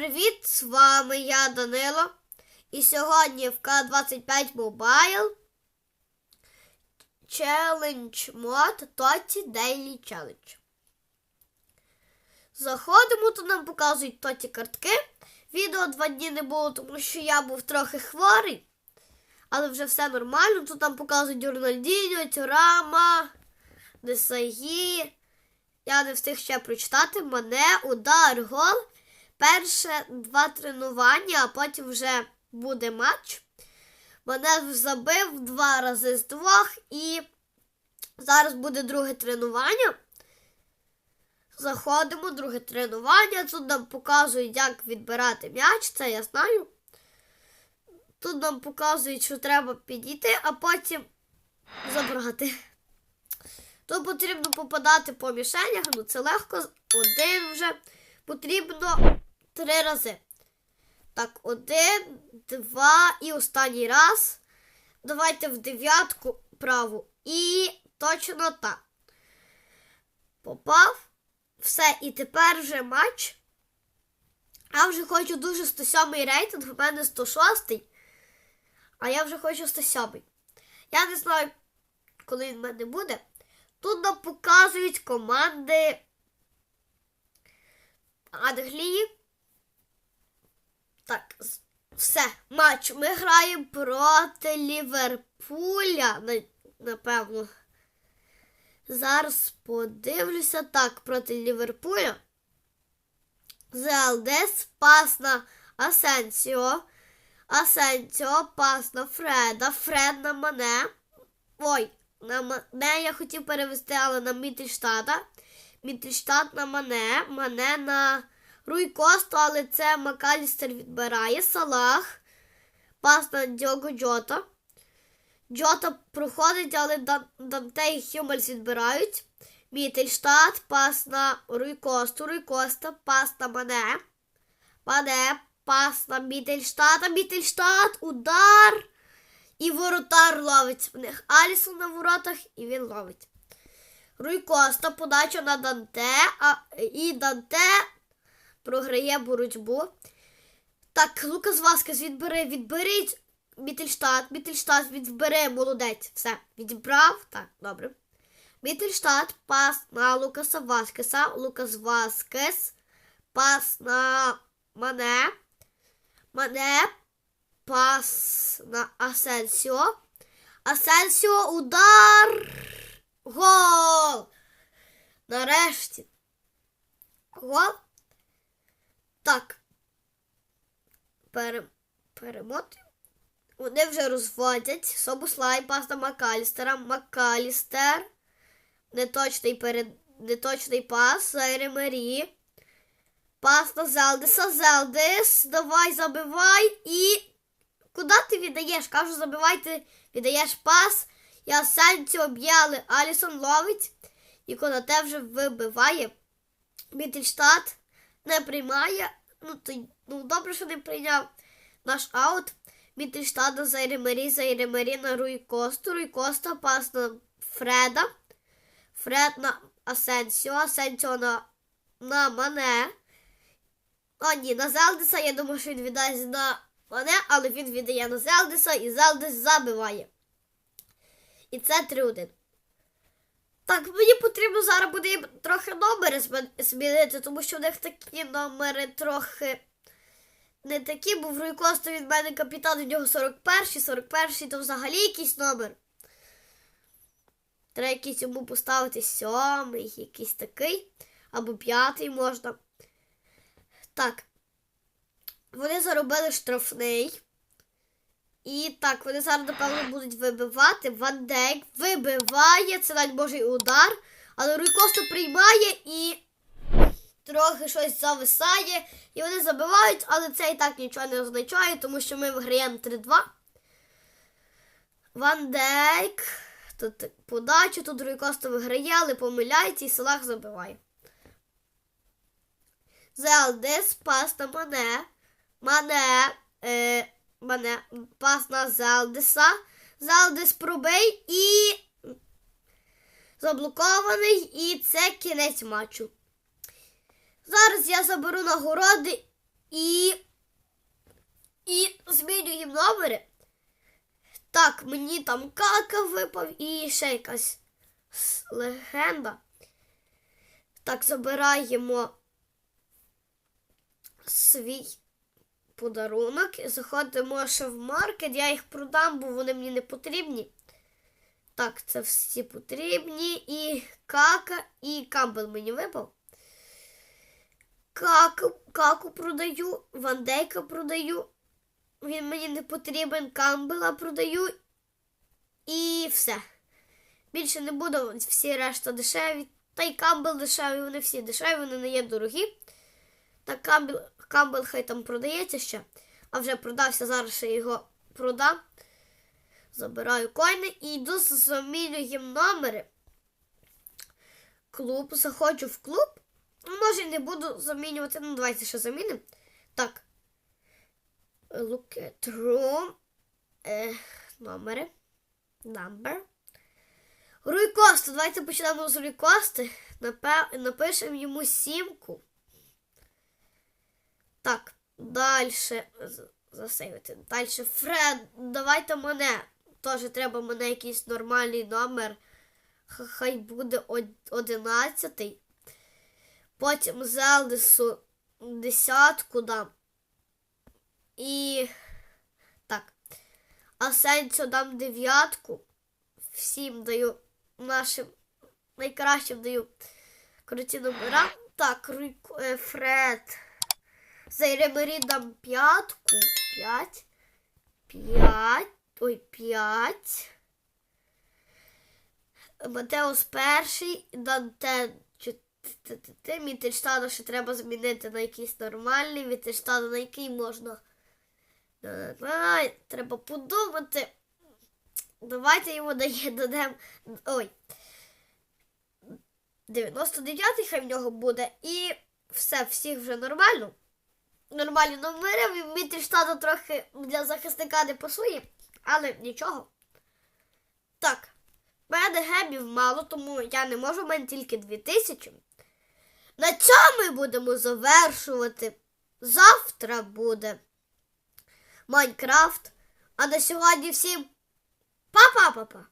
привіт! З вами я Данило. І сьогодні в К25 Mobile Challenge мод Тоті Daily Challenge. Заходимо, тут нам показують тоті картки. Відео два дні не було, тому що я був трохи хворий. Але вже все нормально. Тут нам показують Рональдіньо, Тюрама, Десаї. Я не встиг ще прочитати. Мене, удар, гол. Перше два тренування, а потім вже буде матч. Мене забив два рази з двох і зараз буде друге тренування. Заходимо, друге тренування. Тут нам показують, як відбирати м'яч, це я знаю. Тут нам показують, що треба підійти, а потім забрати. Тут потрібно попадати по мішенях, ну це легко, один вже потрібно три рази. Так, один, два і останній раз. Давайте в дев'ятку праву. І точно так. Попав. Все, і тепер вже матч. Я вже хочу дуже 107 рейтинг, у мене 106. А я вже хочу 107. Я не знаю, коли він в мене буде. Тут нам показують команди Англії. Так, все, матч. Ми граємо проти Ліверпуля, напевно. Зараз подивлюся так, проти Ліверпуля. Зелдес, пас на Асенсіо. Асенсіо, пас на Фреда. Фред на мене. Ой, на мене я хотів перевести, але на Мітельштата. Мітельштат на мене. Мене на Руй Косту, але це Макалістер відбирає. Салах. Пас на Діого Джота. Джота проходить, але Данте і Хюмельс відбирають. Мітельштат, пас на Руй Косту. Руй Коста, пас на мене. Мене, пас на Мітельштата. Мітельштат, удар. І воротар ловить. В них Алісон на воротах, і він ловить. Руй Коста, подача на Данте, а і Данте програє боротьбу. Так, Лукас Васкес відбере, відберіть Мітельштат. Мітельштат відбере, молодець. Все, відібрав. Так, добре. Мітельштат, пас на Лукаса Васкеса. Лукас Васкес. Пас на мене. Мене. Пас на Асенсіо. Асенсіо, удар. Гол! Нарешті. Гол. Так. Пере... Перемотуємо. Вони вже розводять. Собуслай, пас на Макалістера. Макалістер. Неточний перед... Неточний пас. Мері. Пас на Зелдеса. Зелдес. Давай, забивай. І. Куди ти віддаєш? Кажу, забивай, віддаєш пас. Я Сенці об'яли. Алісон ловить. І Конате вже вибиває. Мітельштат не приймає. Ну, то, ну, добре, що не прийняв наш аут. Мітельштат на Зайремері, Зайремері на Руй Косту. Руй Коста пас на Фреда. Фред на Асенсіо. Асенсіо на, на Мане. О, ні, на Зелдеса. Я думаю, що він віддасть на Мане, але він віддає на Зелдеса і Зелдес забиває. І це 3-1. Так, мені потрібно зараз буде трохи номери змінити, тому що в них такі номери трохи не такі, бо в Руйкосту від мене капітан, у нього 41-й, 41-й, то взагалі якийсь номер. Треба якийсь йому поставити сьомий, якийсь такий, або п'ятий можна. Так. Вони заробили штрафний. І так, вони зараз, напевно, будуть вибивати. Ван Дейк вибиває. Це навіть божий удар. Але Руйкосто приймає і трохи щось зависає. І вони забивають, але це і так нічого не означає, тому що ми виграємо 3-2. Ван Дейк. Тут подача, тут Руйкосто виграє, але помиляється і Салах забиває. Зелдес, пас на Мане. Мане. Е, мене пас на Зелдеса. Зелдес пробий і заблокований. І це кінець матчу. Зараз я заберу нагороди І. І змінюємо номери. Так, мені там кака випав і ще якась легенда. Так, забираємо свій подарунок. Заходимо ще в маркет. Я їх продам, бо вони мені не потрібні. Так, це всі потрібні. І кака, і камбел мені випав. Каку, каку продаю, вандейка продаю. Він мені не потрібен, камбела продаю. І все. Більше не буду, всі решта дешеві. Та й камбел дешевий, вони всі дешеві, вони не є дорогі. Та камбел, камбел хай там продається ще. А вже продався, зараз ще його продам. Забираю коїни і йду замінюємо номери. Клуб, заходжу в клуб. Ну, Може, не буду замінювати. Ну, давайте ще замінимо. Так. Look at room. Е, номери. Number. Руйкоста. Давайте почнемо з Руйкости. Напишемо йому сімку. Так, далі. Засейвити. Далі Фред, давайте мене. Теж треба мене якийсь нормальний номер. Хай буде од- одинадцятий. Потім Зелдесу десятку дам. І так. Асенцю дам дев'ятку. Всім даю нашим найкращим даю круті номера. Так, е, Фред. Зайремері дам п'ятку. П'ять. П'ять. Ой, п'ять. Матеус перший, Данте чотири. Мітельштану ще треба змінити на якийсь нормальний. Мітельштану на який можна. Треба подумати. Давайте йому дадемо. Ой. 99-й хай в нього буде. І все, всіх вже нормально. Нормальні номери. Мітельштану трохи для захисника не пасує, але нічого. Так. В мене гемів мало, тому я не можу, в мене тільки 2000. На цьому ми будемо завершувати. Завтра буде Майнкрафт. А на сьогодні всім па-па-па-па!